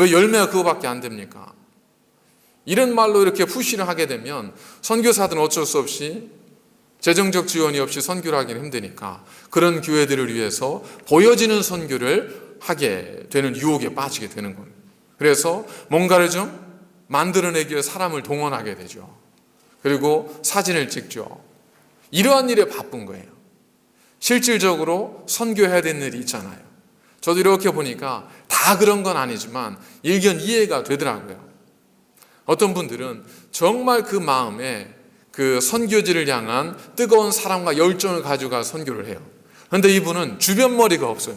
왜 열매가 그거밖에 안 됩니까? 이런 말로 이렇게 푸시를 하게 되면 선교사들은 어쩔 수 없이 재정적 지원이 없이 선교를 하기는 힘드니까 그런 교회들을 위해서 보여지는 선교를 하게 되는 유혹에 빠지게 되는 겁니다. 그래서 뭔가를 좀 만들어내기 위해 사람을 동원하게 되죠. 그리고 사진을 찍죠. 이러한 일에 바쁜 거예요. 실질적으로 선교해야 되는 일이 있잖아요. 저도 이렇게 보니까 다 그런 건 아니지만 일견 이해가 되더라고요. 어떤 분들은 정말 그 마음에 그 선교지를 향한 뜨거운 사랑과 열정을 가지고 선교를 해요. 그런데 이분은 주변 머리가 없어요.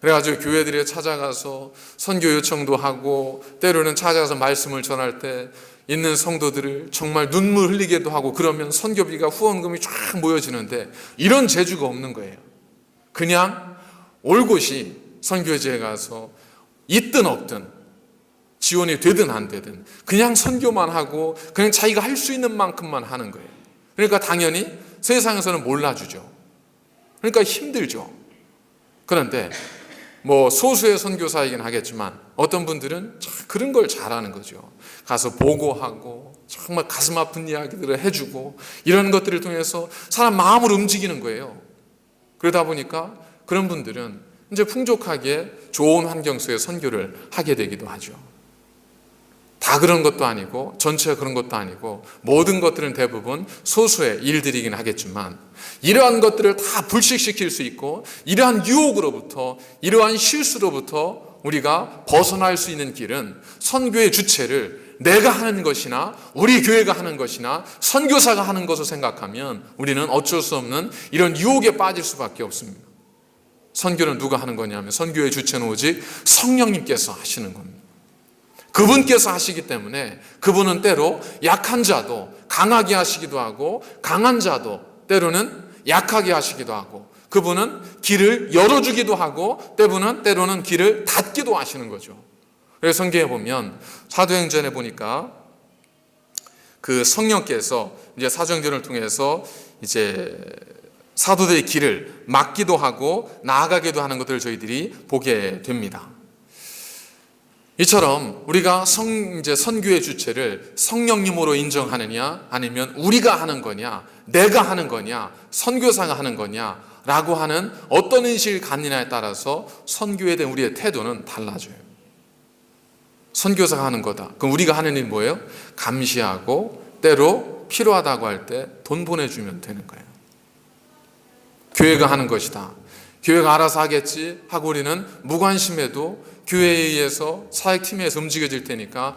그래가지고 교회들에 찾아가서 선교 요청도 하고 때로는 찾아가서 말씀을 전할 때 있는 성도들을 정말 눈물 흘리게도 하고 그러면 선교비가 후원금이 쫙 모여지는데 이런 재주가 없는 거예요. 그냥 올 곳이 선교지에 가서 있든 없든 지원이 되든 안 되든 그냥 선교만 하고 그냥 자기가 할 수 있는 만큼만 하는 거예요. 그러니까 당연히 세상에서는 몰라주죠. 그러니까 힘들죠. 그런데 뭐 소수의 선교사이긴 하겠지만 어떤 분들은 참 그런 걸 잘하는 거죠. 가서 보고하고 정말 가슴 아픈 이야기들을 해주고 이런 것들을 통해서 사람 마음을 움직이는 거예요. 그러다 보니까 그런 분들은 이제 풍족하게 좋은 환경 속에 선교를 하게 되기도 하죠. 다 그런 것도 아니고 전체가 그런 것도 아니고 모든 것들은 대부분 소수의 일들이긴 하겠지만 이러한 것들을 다 불식시킬 수 있고 이러한 유혹으로부터 이러한 실수로부터 우리가 벗어날 수 있는 길은 선교의 주체를 내가 하는 것이나 우리 교회가 하는 것이나 선교사가 하는 것을 생각하면 우리는 어쩔 수 없는 이런 유혹에 빠질 수밖에 없습니다. 선교는 누가 하는 거냐면 선교의 주체는 오직 성령님께서 하시는 겁니다. 그분께서 하시기 때문에 그분은 때로 약한 자도 강하게 하시기도 하고 강한 자도 때로는 약하게 하시기도 하고 그분은 길을 열어주기도 하고 때로는 때로는 길을 닫기도 하시는 거죠. 그래서 성경에 보면 사도행전에 보니까 그 성령께서 이제 사정전을 통해서 이제 사도들의 길을 막기도 하고 나아가기도 하는 것들을 저희들이 보게 됩니다. 이처럼 우리가 성, 이제 선교의 주체를 성령님으로 인정하느냐, 아니면 우리가 하는 거냐, 내가 하는 거냐, 선교사가 하는 거냐, 라고 하는 어떤 인식을 갖느냐에 따라서 선교에 대한 우리의 태도는 달라져요. 선교사가 하는 거다. 그럼 우리가 하는 일 뭐예요? 감시하고 때로 필요하다고 할 때 돈 보내주면 되는 거예요. 교회가 하는 것이다. 교회가 알아서 하겠지 하고 우리는 무관심해도 교회에 의해서 사역팀에서 움직여질 테니까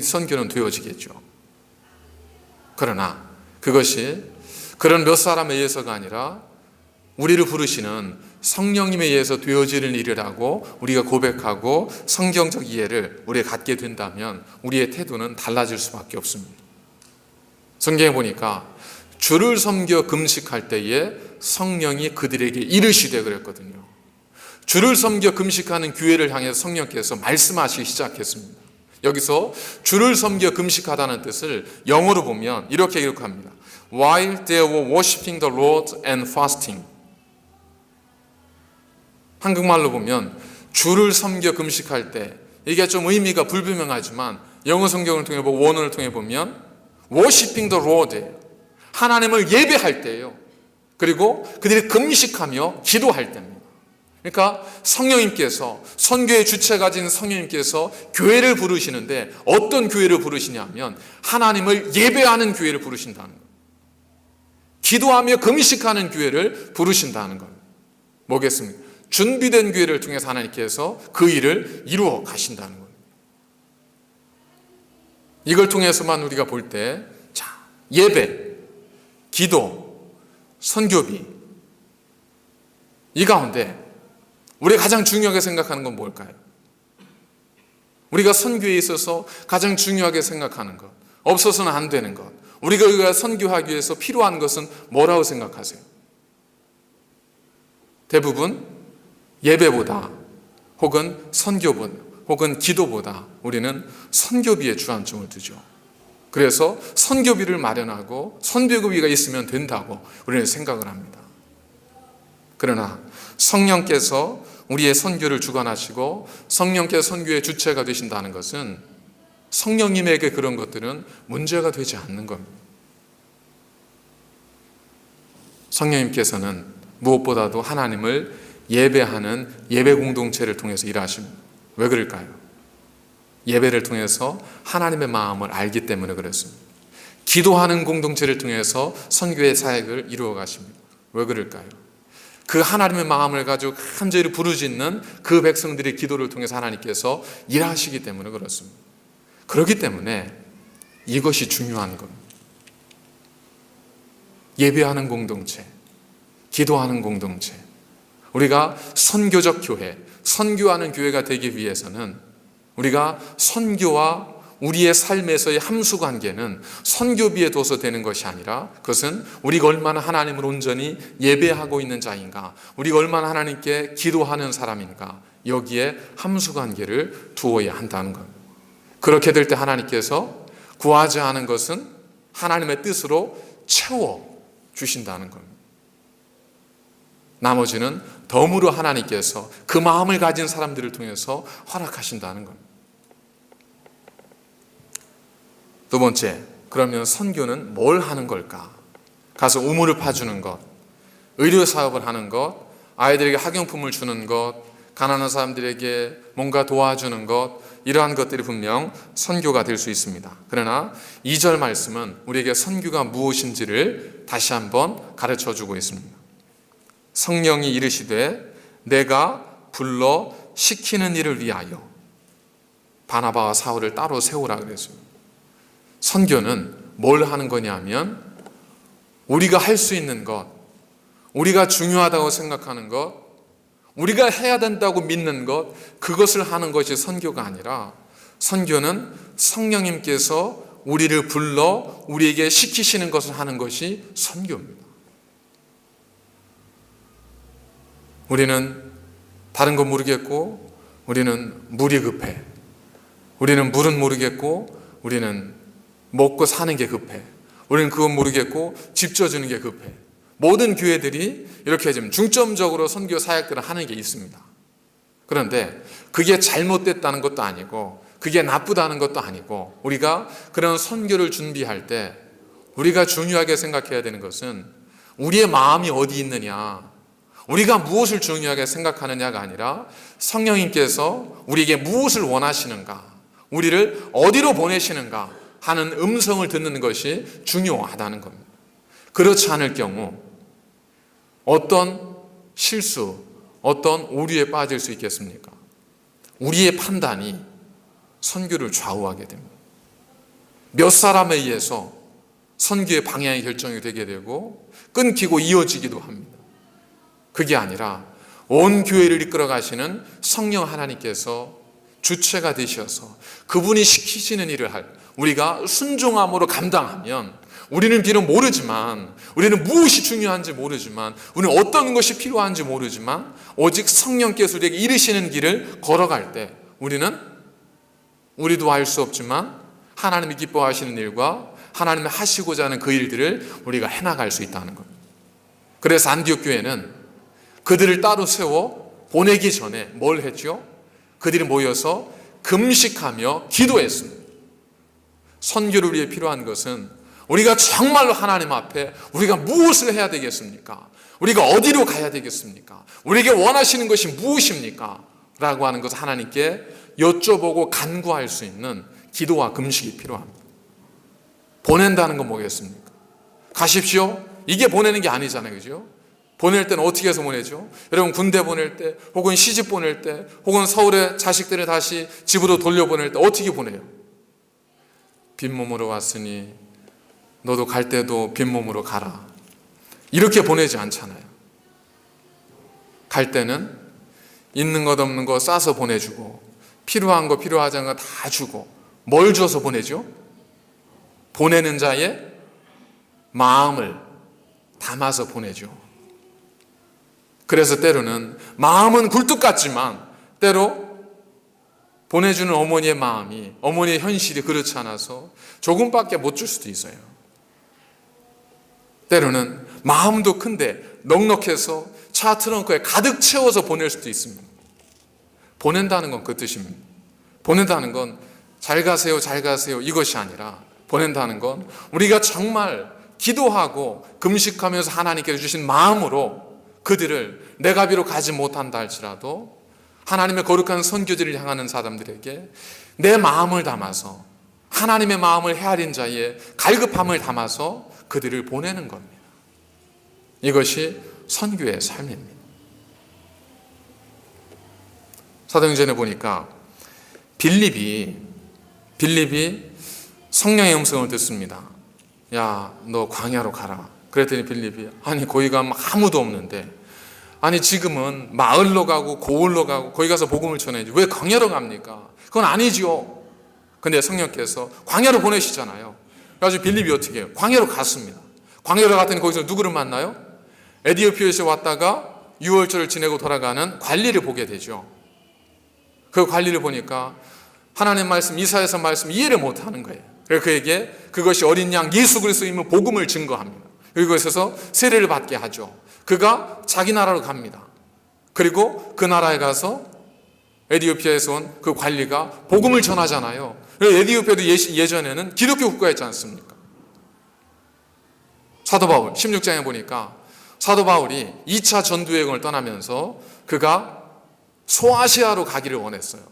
선교는 되어지겠죠. 그러나 그것이 그런 몇 사람에 의해서가 아니라 우리를 부르시는 성령님에 의해서 되어지는 일이라고 우리가 고백하고 성경적 이해를 우리가 갖게 된다면 우리의 태도는 달라질 수밖에 없습니다. 성경에 보니까 주를 섬겨 금식할 때에 성령이 그들에게 이르시되 그랬거든요. 주를 섬겨 금식하는 교회를 향해서 성령께서 말씀하시기 시작했습니다. 여기서 주를 섬겨 금식하다는 뜻을 영어로 보면 이렇게 기록합니다. While they were worshiping the Lord and fasting. 한국말로 보면 주를 섬겨 금식할 때 이게 좀 의미가 불분명하지만 영어 성경을 통해 보고 원어를 통해 보면 worshiping the Lord 하나님을 예배할 때예요. 그리고 그들이 금식하며 기도할 때입니다. 그러니까 성령님께서 선교의 주체 가진 성령님께서 교회를 부르시는데 어떤 교회를 부르시냐면 하나님을 예배하는 교회를 부르신다는 거예요. 기도하며 금식하는 교회를 부르신다는 거예요. 뭐겠습니까? 준비된 교회를 통해서 하나님께서 그 일을 이루어 가신다는 거예요. 이걸 통해서만 우리가 볼 때, 자, 예배, 기도, 선교비, 이 가운데 우리가 가장 중요하게 생각하는 건 뭘까요? 우리가 선교에 있어서 가장 중요하게 생각하는 것, 없어서는 안 되는 것, 우리가 선교하기 위해서 필요한 것은 뭐라고 생각하세요? 대부분 예배보다 혹은 선교보다 혹은 기도보다 우리는 선교비에 주안점을 두죠. 그래서 선교비를 마련하고 선교비가 있으면 된다고 우리는 생각을 합니다. 그러나 성령께서 우리의 선교를 주관하시고 성령께서 선교의 주체가 되신다는 것은 성령님에게 그런 것들은 문제가 되지 않는 겁니다. 성령님께서는 무엇보다도 하나님을 예배하는 예배 공동체를 통해서 일하십니다. 왜 그럴까요? 예배를 통해서 하나님의 마음을 알기 때문에 그렇습니다. 기도하는 공동체를 통해서 선교의 사역을 이루어 가십니다. 왜 그럴까요? 그 하나님의 마음을 가지고 간절히 부르짖는 그 백성들의 기도를 통해서 하나님께서 일하시기 때문에 그렇습니다. 그렇기 때문에 이것이 중요한 겁니다. 예배하는 공동체, 기도하는 공동체, 우리가 선교적 교회, 선교하는 교회가 되기 위해서는 우리가 선교와 우리의 삶에서의 함수 관계는 선교비에 둬서 되는 것이 아니라 그것은 우리가 얼마나 하나님을 온전히 예배하고 있는 자인가, 우리가 얼마나 하나님께 기도하는 사람인가, 여기에 함수 관계를 두어야 한다는 것. 그렇게 될 때 하나님께서 구하지 않은 것은 하나님의 뜻으로 채워 주신다는 겁니다. 나머지는 덤으로 하나님께서 그 마음을 가진 사람들을 통해서 허락하신다는 겁니다. 두 번째, 그러면 선교는 뭘 하는 걸까? 가서 우물을 파주는 것, 의료 사업을 하는 것, 아이들에게 학용품을 주는 것, 가난한 사람들에게 뭔가 도와주는 것, 이러한 것들이 분명 선교가 될 수 있습니다. 그러나 2절 말씀은 우리에게 선교가 무엇인지를 다시 한번 가르쳐 주고 있습니다. 성령이 이르시되 내가 불러 시키는 일을 위하여 바나바와 사울을 따로 세우라 그랬습니다. 선교는 뭘 하는 거냐면 우리가 할 수 있는 것, 우리가 중요하다고 생각하는 것, 우리가 해야 된다고 믿는 것, 그것을 하는 것이 선교가 아니라 선교는 성령님께서 우리를 불러 우리에게 시키시는 것을 하는 것이 선교입니다. 우리는 다른 거 모르겠고, 우리는 물이 급해. 우리는 물은 모르겠고, 우리는 먹고 사는 게 급해. 우리는 그건 모르겠고, 집 져주는 게 급해. 모든 교회들이 이렇게 좀 중점적으로 선교 사역들을 하는 게 있습니다. 그런데 그게 잘못됐다는 것도 아니고, 그게 나쁘다는 것도 아니고, 우리가 그런 선교를 준비할 때 우리가 중요하게 생각해야 되는 것은 우리의 마음이 어디 있느냐, 우리가 무엇을 중요하게 생각하느냐가 아니라 성령님께서 우리에게 무엇을 원하시는가, 우리를 어디로 보내시는가 하는 음성을 듣는 것이 중요하다는 겁니다. 그렇지 않을 경우 어떤 실수, 어떤 오류에 빠질 수 있겠습니까? 우리의 판단이 선교를 좌우하게 됩니다. 몇 사람에 의해서 선교의 방향이 결정이 되게 되고 끊기고 이어지기도 합니다. 그게 아니라 온 교회를 이끌어 가시는 성령 하나님께서 주체가 되셔서 그분이 시키시는 일을 할 우리가 순종함으로 감당하면 우리는 비록 모르지만 우리는 무엇이 중요한지 모르지만 우리는 어떤 것이 필요한지 모르지만 오직 성령께서 우리에게 이르시는 길을 걸어갈 때 우리는 우리도 알 수 없지만 하나님이 기뻐하시는 일과 하나님이 하시고자 하는 그 일들을 우리가 해나갈 수 있다는 겁니다. 그래서 안디옥 교회는 그들을 따로 세워 보내기 전에 뭘 했죠? 그들이 모여서 금식하며 기도했습니다. 선교를 위해 필요한 것은 우리가 정말로 하나님 앞에 우리가 무엇을 해야 되겠습니까? 우리가 어디로 가야 되겠습니까? 우리에게 원하시는 것이 무엇입니까? 라고 하는 것을 하나님께 여쭤보고 간구할 수 있는 기도와 금식이 필요합니다. 보낸다는 건 뭐겠습니까? 가십시오. 이게 보내는 게 아니잖아요. 그죠? 보낼 때는 어떻게 해서 보내죠? 여러분 군대 보낼 때 혹은 시집 보낼 때 혹은 서울에 자식들을 다시 집으로 돌려보낼 때 어떻게 보내요? 빈몸으로 왔으니 너도 갈 때도 빈몸으로 가라. 이렇게 보내지 않잖아요. 갈 때는 있는 것 없는 거 싸서 보내주고 필요한 거 필요하지 않은 거 다 주고 뭘 줘서 보내죠? 보내는 자의 마음을 담아서 보내죠. 그래서 때로는 마음은 굴뚝 같지만 때로 보내주는 어머니의 마음이 어머니의 현실이 그렇지 않아서 조금밖에 못 줄 수도 있어요. 때로는 마음도 큰데 넉넉해서 차 트렁크에 가득 채워서 보낼 수도 있습니다. 보낸다는 건 그 뜻입니다. 보낸다는 건 잘 가세요, 잘 가세요 이것이 아니라 보낸다는 건 우리가 정말 기도하고 금식하면서 하나님께서 주신 마음으로 그들을 내가 비록 가지 못한다 할지라도 하나님의 거룩한 선교지를 향하는 사람들에게 내 마음을 담아서 하나님의 마음을 헤아린 자의 갈급함을 담아서 그들을 보내는 겁니다. 이것이 선교의 삶입니다. 사도행전에 보니까 빌립이 빌립이 성령의 음성을 듣습니다. 야, 너 광야로 가라. 그랬더니 빌립이 아니 거기 가면 아무도 없는데 아니 지금은 마을로 가고 고을로 가고 거기 가서 복음을 전해야지 왜 광야로 갑니까? 그건 아니지요. 근데 성령께서 광야로 보내시잖아요. 그래서 빌립이 어떻게 해요? 광야로 갔습니다. 광야로 갔더니 거기서 누구를 만나요? 에디오피아에서 왔다가 6월절을 지내고 돌아가는 관리를 보게 되죠. 그 관리를 보니까 하나님 말씀, 이사에서 말씀 이해를 못 하는 거예요. 그래서 그에게 그것이 어린 양 예수 그리스도임을 복음을 증거합니다. 그것에서 세례를 받게 하죠. 그가 자기 나라로 갑니다. 그리고 그 나라에 가서 에디오피아에서 온 그 관리가 복음을 전하잖아요. 에디오피아도 예전에는 기독교 국가였지 않습니까? 사도 바울 16장에 보니까 사도 바울이 2차 전도 여행을 떠나면서 그가 소아시아로 가기를 원했어요.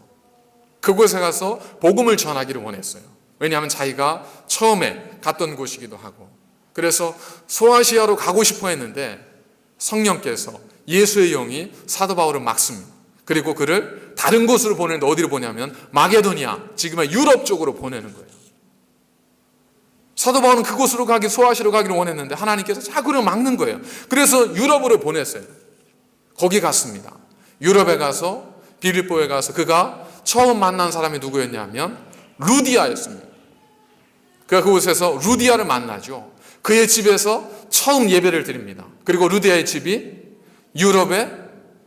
그곳에 가서 복음을 전하기를 원했어요. 왜냐하면 자기가 처음에 갔던 곳이기도 하고. 그래서 소아시아로 가고 싶어 했는데 성령께서 예수의 영이 사도 바울을 막습니다. 그리고 그를 다른 곳으로 보내는데 어디로 보냐면 마게도니아, 지금의 유럽 쪽으로 보내는 거예요. 사도 바울은 그곳으로 가기, 소아시로 가기를 원했는데 하나님께서 자꾸를 막는 거예요. 그래서 유럽으로 보냈어요. 거기 갔습니다. 유럽에 가서 빌립보에 가서 그가 처음 만난 사람이 누구였냐면 루디아였습니다. 그가 그곳에서 루디아를 만나죠. 그의 집에서 처음 예배를 드립니다. 그리고 루디아의 집이 유럽에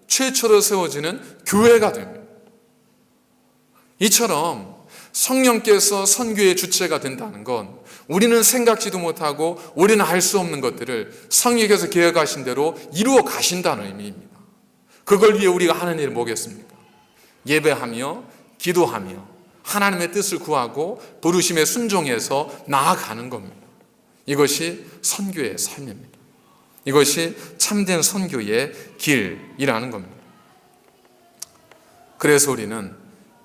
최초로 세워지는 교회가 됩니다. 이처럼 성령께서 선교의 주체가 된다는 건 우리는 생각지도 못하고 우리는 알 수 없는 것들을 성령께서 계획하신 대로 이루어 가신다는 의미입니다. 그걸 위해 우리가 하는 일은 뭐겠습니까? 예배하며 기도하며 하나님의 뜻을 구하고 부르심에 순종해서 나아가는 겁니다. 이것이 선교의 삶입니다. 이것이 참된 선교의 길이라는 겁니다. 그래서 우리는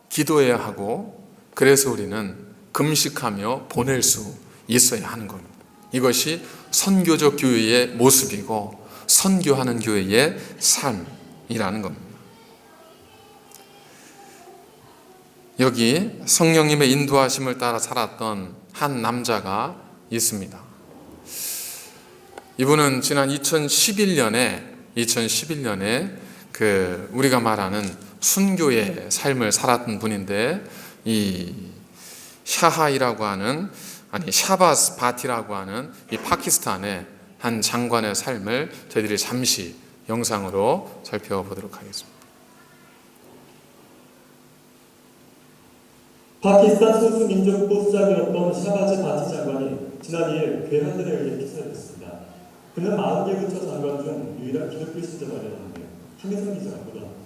기도해야 하고 그래서 우리는 금식하며 보낼 수 있어야 하는 겁니다. 이것이 선교적 교회의 모습이고 선교하는 교회의 삶이라는 겁니다. 여기 성령님의 인도하심을 따라 살았던 한 남자가 있습니다. 이분은 지난 2011년에 2011년에 그 우리가 말하는 순교의 삶을 살았던 분인데 이 샤하이라고 하는 아니 샤바스 바티라고 하는 이 파키스탄의 한 장관의 삶을 저희들이 잠시 영상으로 살펴보도록 하겠습니다. 파키스탄 소수 민족부 수장이었던 샤바즈 바티 장관이 지난 2일 괴한들에 의해 기살됐습니다. 그는 40개 근처 장관 중 유일한 기독교 신자만이었는데 한혜선 기자가 보도합니다.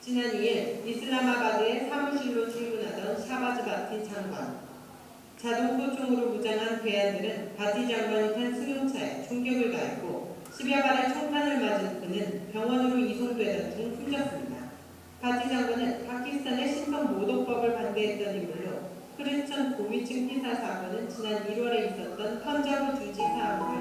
지난 2일 이슬라마바드의 사무실로 출근하던 샤바즈 바티 장관. 자동 소총으로 무장한 괴한들은 바티 장관이 탄 승용차에 총격을 가했고 10여 발의 총탄을 맞은 그는 병원으로 이송되던 중 숨졌습니다. 바티 장관은 파키스탄의 신성 모독법을 반대했던 인물로 크리스천 고위층 피사 사건은 지난 1월에 주지 사항 말고